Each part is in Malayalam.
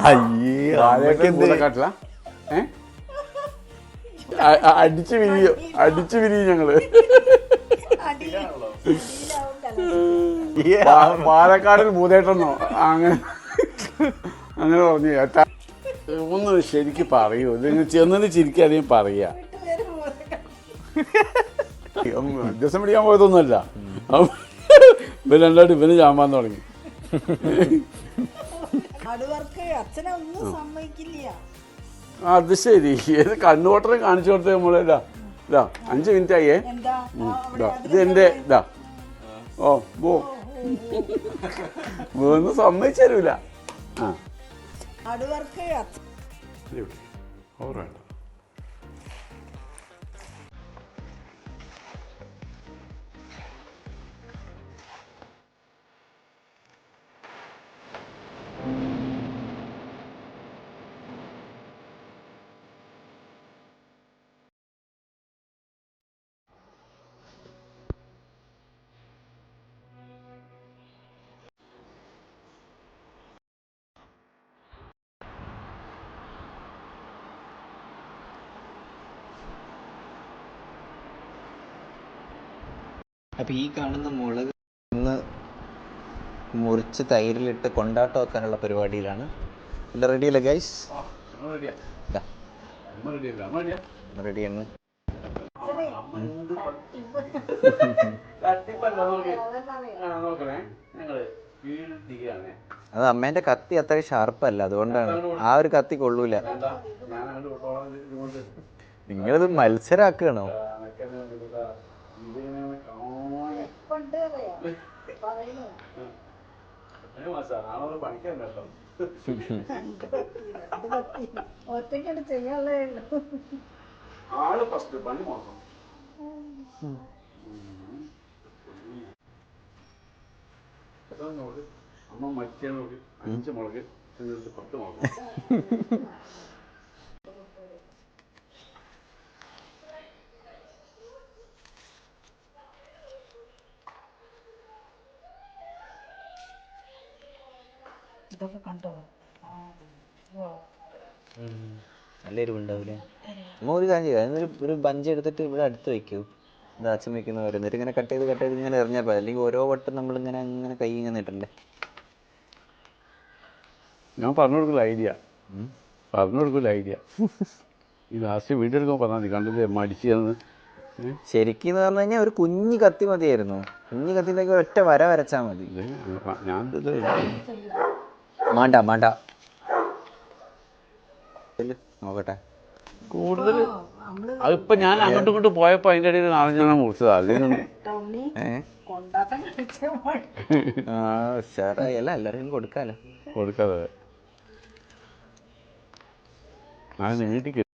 അയ്യേ കാട്ടില്ല ഏ? അടിച്ച് വിരിയും അടിച്ച് വിരിയും ഞങ്ങൾ. പാലക്കാടിൽ ഭൂതേട്ടെന്നോ അങ്ങനെ അങ്ങനെ പറഞ്ഞു. ഒന്ന് ശരിക്ക് പറയൂ. നിങ്ങൾ ചെന്നത് ചിരിക്കാതെയും പറയാ. ദിവസം പിടിക്കാൻ പോയതൊന്നുമല്ല. ഇവൻ രണ്ടായിട്ട് ഇവന് ചാമ്പാൻ തുടങ്ങി. സമ്മതിക്കില്ല. അത് ശരി. ഏത് കണ്ണുവട്ടം കാണിച്ചു കൊടുത്തത് നമ്മളെ. ഇതാ ഇതാ അഞ്ച് മിനിറ്റ് ആയേ ഇതാ ഇത് എന്റെ ഇതാ. ഓ ബോ ഒന്നും സമ്മതിച്ചു തരൂല. ആ. അടുവർക്ക് അച്ഛൻ ഓവർ വേണ്ട അപ്പൊ ഈ കാണുന്ന മുളക് ഒന്ന് മുറിച്ച് തൈരിലിട്ട് കൊണ്ടാട്ടം വെക്കാനുള്ള പരിപാടിയിലാണ് എല്ലാം റെഡിയല്ലേ ഗൈസ് റെഡിയാണ് അത് അമ്മേന്റെ കത്തി അത്ര ഷാർപ്പല്ല അതുകൊണ്ടാണ്. ആ ഒരു കത്തി കൊള്ളൂല. നിങ്ങളിത് മത്സരാക്കുകയാണോ? ഒറ്റയ്ക്കാണ് ചെയ്യാനുള്ളേ ആൾ ഫസ്റ്റ് പണി മോശം. നോക്ക്? അമ്മ മരിക്കാൻ നോക്ക്. അഞ്ച് മുളക് എന്നിട്ട് പത്ത് മുളക് ഇതൊക്കെ കണ്ടോ ആ. ഓ. നല്ല എരിവുണ്ടാവില്ലേ നമ്മൾ ഒരു കാര്യം ചെയ്യാം. അതിനൊരു ഒരു ബഞ്ച് എടുത്തിട്ട് ഇവിടെ അടുത്ത് വെക്കൂ. ഇത് അച്ഛൻ വെക്കുന്ന പോലെ. എന്നിട്ട് ഇങ്ങനെ കട്ട് ചെയ്ത് കട്ട് ചെയ്ത് ഇങ്ങനെ എറിഞ്ഞാൽ പോലെ അല്ലെങ്കിൽ ഓരോ വട്ടം നമ്മൾ ഇങ്ങനെ അങ്ങനെ കൈ ഇങ്ങനെ ഇട്ടണ്ടേ ഞാൻ പറഞ്ഞു കൊടുക്കില്ല ഐഡിയ പറഞ്ഞു കൊടുക്കില്ല ഐഡിയ ഈ ലാസ്റ്റ് വീഡിയോ എടുക്കുമ്പോൾ പറഞ്ഞാൽ മതി. കണ്ടില്ലേ? മടിച്ചു തന്ന് ശരിക്കും എന്ന് പറഞ്ഞു കഴിഞ്ഞാൽ ഒരു കുഞ്ഞു കത്തി മതിയായിരുന്നു. കുഞ്ഞു കത്തിയിലേക്ക് ഒറ്റ വര വരച്ചാൽ മതി. ഞാൻ മാണ്ട മാണ്ട. ചെല്ല്, നോക്കട്ടെ. കൂടുതൽ അതിപ്പോ ഞാൻ അങ്ങോട്ടും ഇങ്ങോട്ടും പോയപ്പോ അതിന്റെ ഇടയിൽ നാലഞ്ചെണ്ണം മുറിച്ചതാ. അതിനൊന്നും ടൗണി ഏ? കൊണ്ടാട്ടം ആ ഉഷാറായി അല്ല എല്ലാവരും കൊടുക്കാലോ. കൊടുക്കാതെ. അത് നീട്ടി കിട്ടും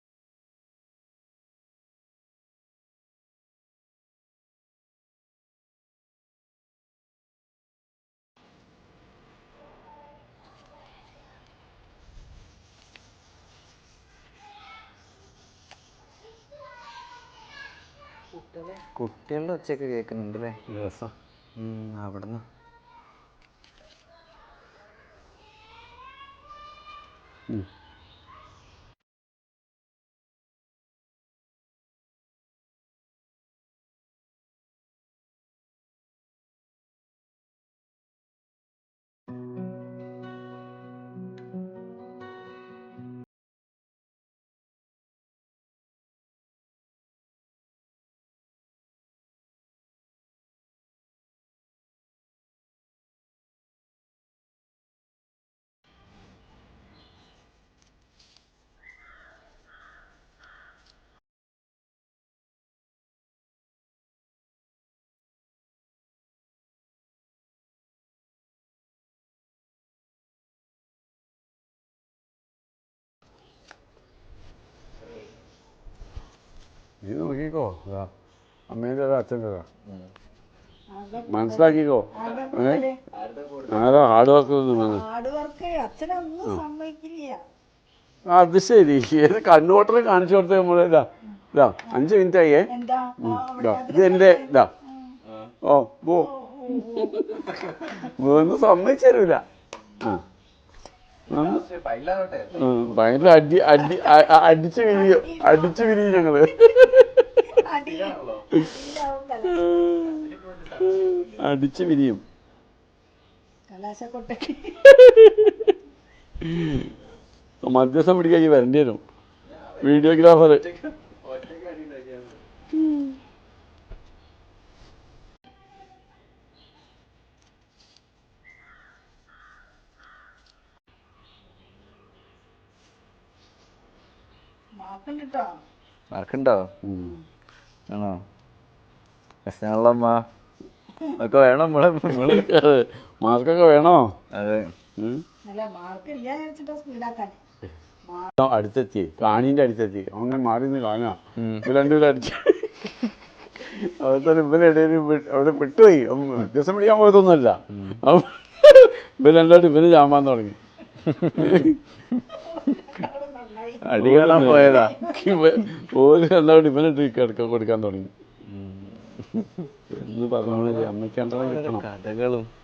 കുട്ടികളുടെ ഒച്ചയൊക്കെ കേൾക്കുന്നുണ്ട് അല്ലേ രസം അവിടുന്ന്. ഉം. നീ നോക്കിക്കോ അതാ അമ്മേന്റെ അച്ഛന്റെതാ മനസ്സിലാക്കിക്കോ ആരോ ഹാർഡ് വർക്ക് അത് ശരി. ഏത് കണ്ണുവോട്ടൽ കാണിച്ചു കൊടുത്ത നമ്മളെ ഇതാ ഇതാ അഞ്ച് മിനിറ്റ് ആയേ. ഇതാ ഇത് എന്റെ ഇതാ. ഓ പോ. സമ്മതിച്ചു തരൂല. ആ. ഭയങ്കര അടി അടി അടിച്ച് വിരിയും അടിച്ച് വിരിയും ഞങ്ങൾ. അടിച്ച് വിരിയും. മധ്യസ്ഥം പിടിക്കാൻ വരേണ്ടി വരും. വീഡിയോഗ്രാഫർ മാർക്കുണ്ടോ? ആണോ? അമ്മ ഒക്കെ വേണം നമ്മളെ? നമ്മൾ മാസ്കൊക്കെ വേണോ? അതെ. അടുത്തെത്തി. കാണീന്റെ അടുത്തെത്തി. അങ്ങനെ മാറി നിന്ന് കാണുക ഇവർ രണ്ടുപേരും അടിച്ച്. ഇവരുടെ വി- അവിടെ പെട്ടുപോയി ദിവസം വ്യത്യാസം പിടിക്കാൻ പോയതൊന്നുമല്ല. ഇവർ രണ്ടായിട്ട് ഇവർ ചാമ്പാൻ തുടങ്ങി. അടി കാണാൻ പോയതാ. ഓര് രണ്ടായിട്ട് ഇവനെ കിടക്കാൻ കൊടുക്കാൻ തുടങ്ങി. എന്ന് പറഞ്ഞോളൂ അമ്മയ്ക്ക് രണ്ടെണ്ണം കിട്ടണം. കഥകളും.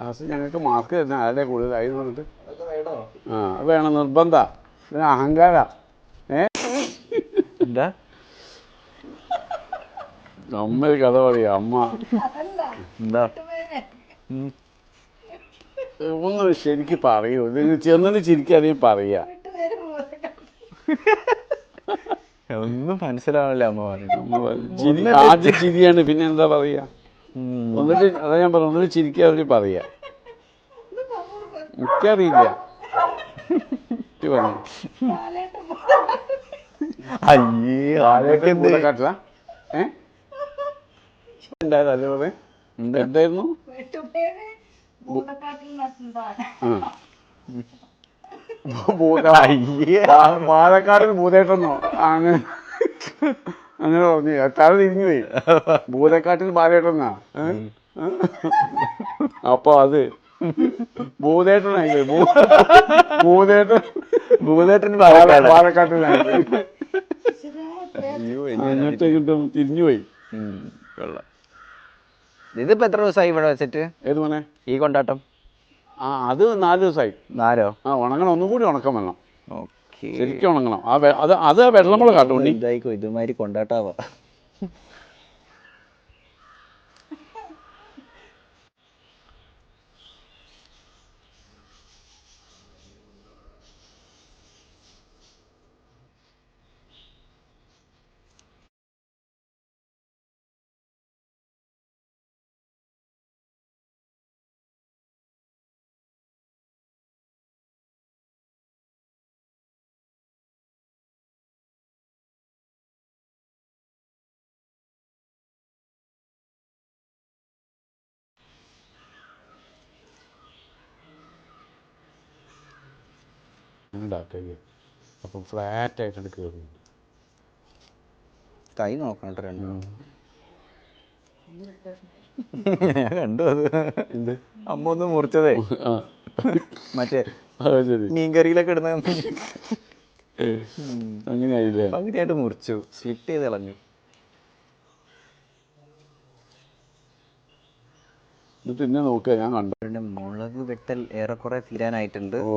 ലാസ്റ്റ് ഞങ്ങൾക്ക് മാർക്ക് തരുന്ന ആരുടെ കൂടുതലായി പറഞ്ഞിട്ട്? ആ വേണം നിർബന്ധ. അഹങ്കാര. ഏ? എന്താ? അമ്മ ഒരു കഥ പറയാ അമ്മ. എന്താ. ഒന്ന് ശരിക്ക് പറയൂ. നിങ്ങൾ ചെന്നിട്ട് ചിരിക്കാതെയും പറയാ. ഒന്നും മനസ്സിലാവില്ല അമ്മ പറഞ്ഞു ആദ്യം ചിരിയാണ് പിന്നെ എന്താ പറയാ? എന്നിട്ട് അതാ ഞാൻ പറഞ്ഞു ഒന്നിട്ട് ചിരിക്കാതെ പറയാ. എനിക്കറിയില്ല. പറഞ്ഞു അയ്യേ ആരൊക്കെ എന്ത്? കാട്ടില്ല ഏ? എന്തായിരുന്നു പാലക്കാടിൽ ഭൂതേട്ടെന്നോ അങ്ങനെ. അങ്ങനെ പറഞ്ഞു. തല തിരിഞ്ഞു പോയി ഭൂതക്കാട്ടിൽ ബാലേട്ടെന്നാ ഏ? അപ്പൊ അത് ഭൂതേട്ടനായി ഭൂതേട്ടൻ ഭൂതേട്ടൻ പാലക്കാട്ടിലായി. പോയി. ശരിയായ പേര്. അങ്ങോട്ട് ഇങ്ങോട്ടും തിരിഞ്ഞു പോയി കൊള്ളാം. ഇതിപ്പോ എത്ര ദിവസമായി ഇവിടെ വെച്ചിട്ട്? ഏത് മോനെ? ഈ കൊണ്ടാട്ടം? ആ അത് നാല് ദിവസമായി നാലോ? ആ ഉണങ്ങണം. ഒന്നും കൂടി ഉണക്കം വേണം. ഓക്കെ. ശരിക്കും ഉണങ്ങണം. ആ വെ- അത് അത് വെള്ളമുളക് കാട്ടോ ഉണ്ണി. ഇതായിക്കോ ഇതുമാതിരി കൊണ്ടാട്ടാവാ. ഉണ്ടാക്കുക അപ്പം ഫ്ലാറ്റ് ആയിട്ടാണ് കയറി കൈ നോക്കണം കേട്ടോ രണ്ടും ഞാൻ കണ്ടു അത്. എന്ത്? അമ്മ ഒന്ന് മുറിച്ചതേ. ആ. മറ്റേ അത് ശരി. മീൻകറിയിലൊക്കെ ഇടുന്ന അങ്ങനെയായില്ലേ? പകുതിയായിട്ട് മുറിച്ചു. സ്ലിറ്റ് ചെയ്ത് കളഞ്ഞു. എന്നിട്ട് എന്നെ നോക്കുക ഞാൻ കണ്ടു. പിന്നെ മുളക് വെട്ടൽ ഏറെക്കുറെ തീരാനായിട്ടുണ്ട്. ഓ.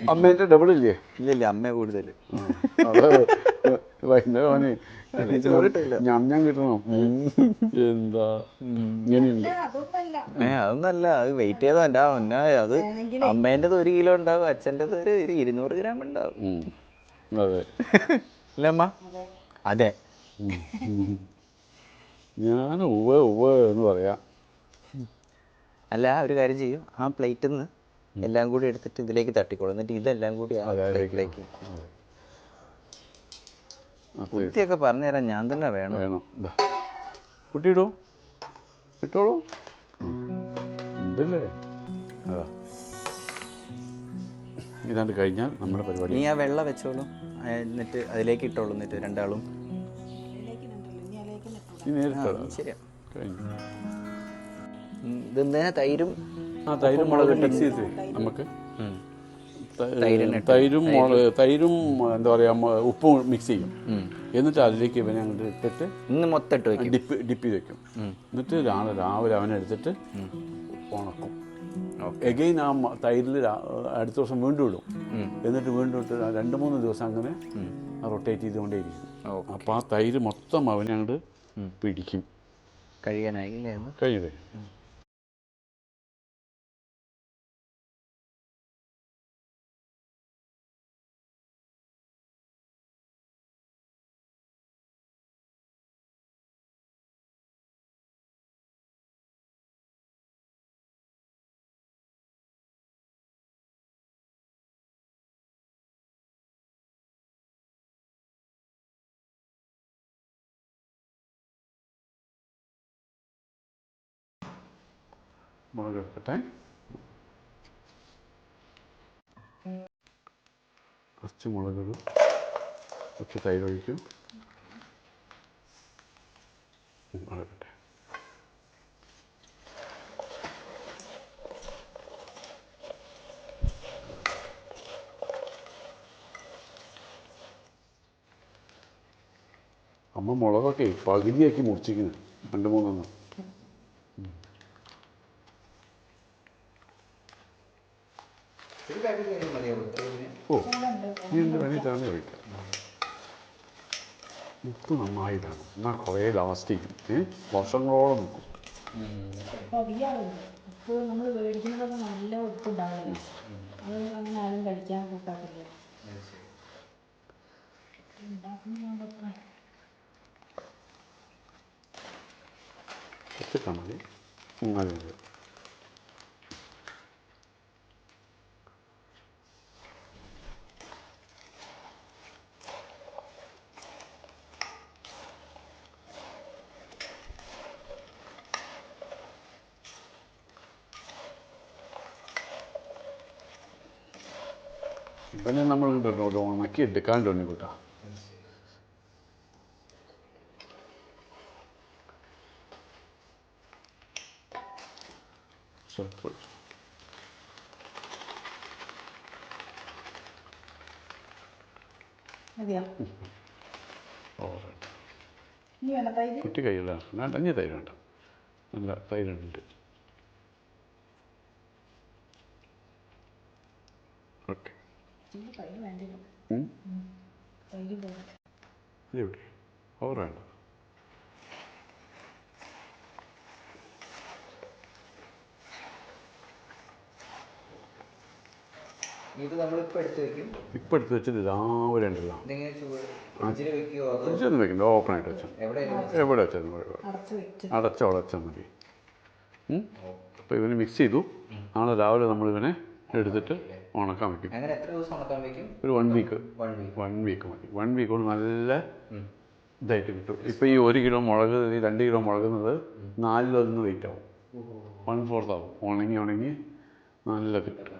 അമ്മേന്റെ ഡബിൾ ഇല്ലേ? ഇല്ലില്ല അമ്മ കൂടുതൽ. വൈകുന്നേരം ഞാൻ ഞാൻ കിട്ടണം? എന്താ? ഇങ്ങനെയുണ്ട്. അതൊന്നല്ല ഏ അതൊന്നല്ല. അത് വെയിറ്റ് ചെയ്താ എന്റെ ഒന്നാ അത് അമ്മേന്റെ ഒരു കിലോ ഉണ്ടാവും അച്ഛന്റെത് ഒരു ഇരുന്നൂറ് ഗ്രാം ഉണ്ടാവും. അതെ. അല്ലേ അമ്മ? അതെ. ഞാൻ ഉവ്വ ഉവ്വ എന്ന് പറയാ. അല്ല ഒരു കാര്യം ചെയ്യും. ആ പ്ലേറ്റിൽ നിന്ന് എല്ലാം കൂടി എടുത്തിട്ട് ഇതിലേക്ക് തട്ടിക്കോളും. എന്നിട്ട് ഇതെല്ലാം കൂടി ആ പ്ലേറ്റിലേക്ക് കുത്തിയൊക്കെ പറഞ്ഞുതരാൻ ഞാൻ തന്നെ വേണം. കുട്ടിയിടൂ ഇട്ടോളൂ. അതാ. ഇതാണ്ട് കഴിഞ്ഞാൽ നമ്മുടെ പരിപാടി നീ ആ വെള്ളം വെച്ചോളൂ. എന്നിട്ട് അതിലേക്ക് ഇട്ടോളൂ എന്നിട്ട് രണ്ടാളും. ശരിയാ. ഇതെന്തിനാ തൈരും ആ തൈര് മുളക് മിക്സ് ചെയ്ത് നമുക്ക്? തൈരും തൈരും എന്താ പറയാ ഉപ്പും മിക്സ് ചെയ്യും. എന്നിട്ട് അതിലേക്ക് ഇവനെ അങ്ങോട്ട് ഇട്ടിട്ട് ഇന്ന് മൊത്തം ഇട്ട് ഡിപ്പ് ഡിപ്പ് ചെയ്ത് വെക്കും. എന്നിട്ട് രാവിലെ രാവിലെ അവനെ എടുത്തിട്ട് ഉണക്കും. എഗെയിൻ ആ തൈരിൽ അടുത്ത ദിവസം വീണ്ടും ഇടും. എന്നിട്ട് വീണ്ടും ഇട്ട് രണ്ട് മൂന്ന് ദിവസം അങ്ങനെ റൊട്ടേറ്റ് ചെയ്തുകൊണ്ടേയിരിക്കും. ഇരിക്കും അപ്പോൾ ആ തൈര് മൊത്തം അവനെ അങ്ങോട്ട് പിടിക്കും. കഴിയാനായി അല്ലേ മുളക് കുറച്ച് മുളക് കുറച്ച് തൈര് ഒഴിക്കും അതെടുക്കട്ടെ. അമ്മ മുളകൊക്കെ പകുതിയാക്കി മുറിച്ചിരിക്കുന്നു. രണ്ട് മൂന്നെണ്ണം. ഓ നീ എന്ത് വേണ്ടിയിട്ടാണ് ചോദിക്കാം. ഉപ്പ് നന്നായിട്ടാണ്. എന്നാൽ കുറേ ലാസ്റ്റ് ചെയ്യും ഏ വർഷങ്ങളോളം നിൽക്കും ഉപ്പ് നമ്മൾ മേടിക്കുന്നതൊക്കെ നല്ല ഉപ്പുണ്ടാവില്ല? അത് അങ്ങനെ ആരും കഴിക്കാൻ കുറച്ചിട്ടാൽ മതി. ഉം, അതെ അതെ. ഇവനെ നമ്മൾ ഉണക്കി എടുക്കാണ്ട് ഉണ്ണി കൂട്ടാ. കുട്ടി കയ്യിലാണ് തൈരുണ്ട് തൈര് വേണ്ട. നല്ല തൈരുണ്ട്. ഓക്കെ. ഓവർ വേണ്ട. ഇത് നമ്മളിപ്പോൾ എടുത്ത് വെക്കും. ഇപ്പം എടുത്ത് വെച്ചത് രാവിലെ ഉണ്ടല്ലോ ഇതെങ്ങനെ ഫ്രിഡ്ജിൽ വെക്കുമോ അതോ ഫ്രിഡ്ജൊന്നും വെക്കണ്ട. ഓപ്പൺ ആയിട്ട് വെച്ചാൽ എവിടെ എവിടെ വെച്ചാലും കുഴപ്പമില്ല അടച്ച് വെച്ച്. അടച്ച അടച്ചാൽ മതി. അപ്പോൾ ഇവന് മിക്സ് ചെയ്തു. നാളെ രാവിലെ നമ്മളിവനെ ഇവനെ എടുത്തിട്ട് ഉണക്കാൻ വെക്കും. അങ്ങനെ എത്ര ദിവസം ഉണക്കാൻ വെക്കും? ഒരു one week one week one week മതി. വൺ വീക്ക് കൊണ്ട് നല്ല ഇതായിട്ട് കിട്ടും. ഇപ്പൊ ഈ ഒരു കിലോ മുളക് ഈ രണ്ട് കിലോ മുളകുന്നത് നാലിലൊന്ന് വെയിറ്റ് ആവും. വൺ ഫോർത്ത് ആവും. ഉണങ്ങി ഉണങ്ങി നല്ല കിട്ടും.